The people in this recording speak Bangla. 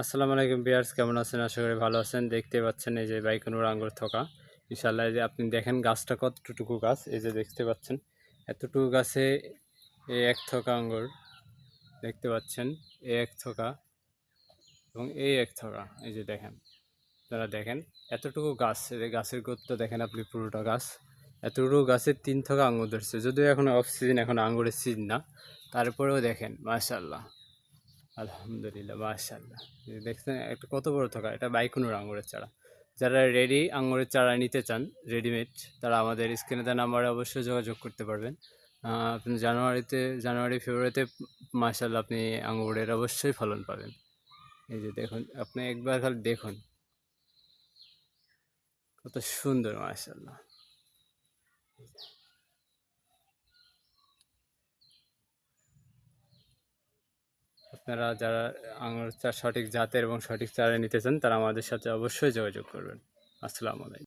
আসসালামু আলাইকুম বিয়ার্স কেমন আছেন? আশা করি ভালো আছেন। দেখতে পাচ্ছেন এই যে বাইকুনুর আঙ্গুর থোকা। ইনশাল্লাহ এই যে আপনি দেখেন গাছটা কতটুকু গাছ, এই যে দেখতে পাচ্ছেন। এতটুকু গাছে এই এক থোকা আঙ্গুর দেখতে পাচ্ছেন এই এক থোকা এবং এই এক থোকা। এই যে দেখেন, আপনারা দেখেন, এতটুকু গাছ, এই গাছের গোত্র দেখেন আপনি, পুরোটা গাছ। এতটুকু গাছের তিন থকা আঙ্গুর ধরছে। যদিও এখন অফ সিজন এখন আঙ্গুরের সিজন না, তারপরেও দেখেন মাশাল্লাহ আলহামদুলিল্লাহ মাশাল্লাহ দেখছেন, একটা কত বড় থাকা, এটা বাইকুনুর আঙুরের চারা। যারা রেডি আঙুরের চারা নিতে চান রেডিমেড তারা আমাদের স্ক্রিনে দেওয়া নাম্বারে অবশ্যই যোগাযোগ করতে পারবেন। আপনি জানুয়ারিতে, জানুয়ারি, ফেব্রুয়ারিতে মাশাল্লাহ আপনি আঙুরের অবশ্যই ফলন পাবেন। এই যে দেখুন, আপনি একবার খালি দেখুন। কত সুন্দর মাশাল্লাহ আপনারা যারা আঙুর চা সঠিক জাতের এবং সঠিক চারা নিতে চান তারা আমাদের সাথে অবশ্যই যোগাযোগ করবেন। আসসালামু আলাইকুম।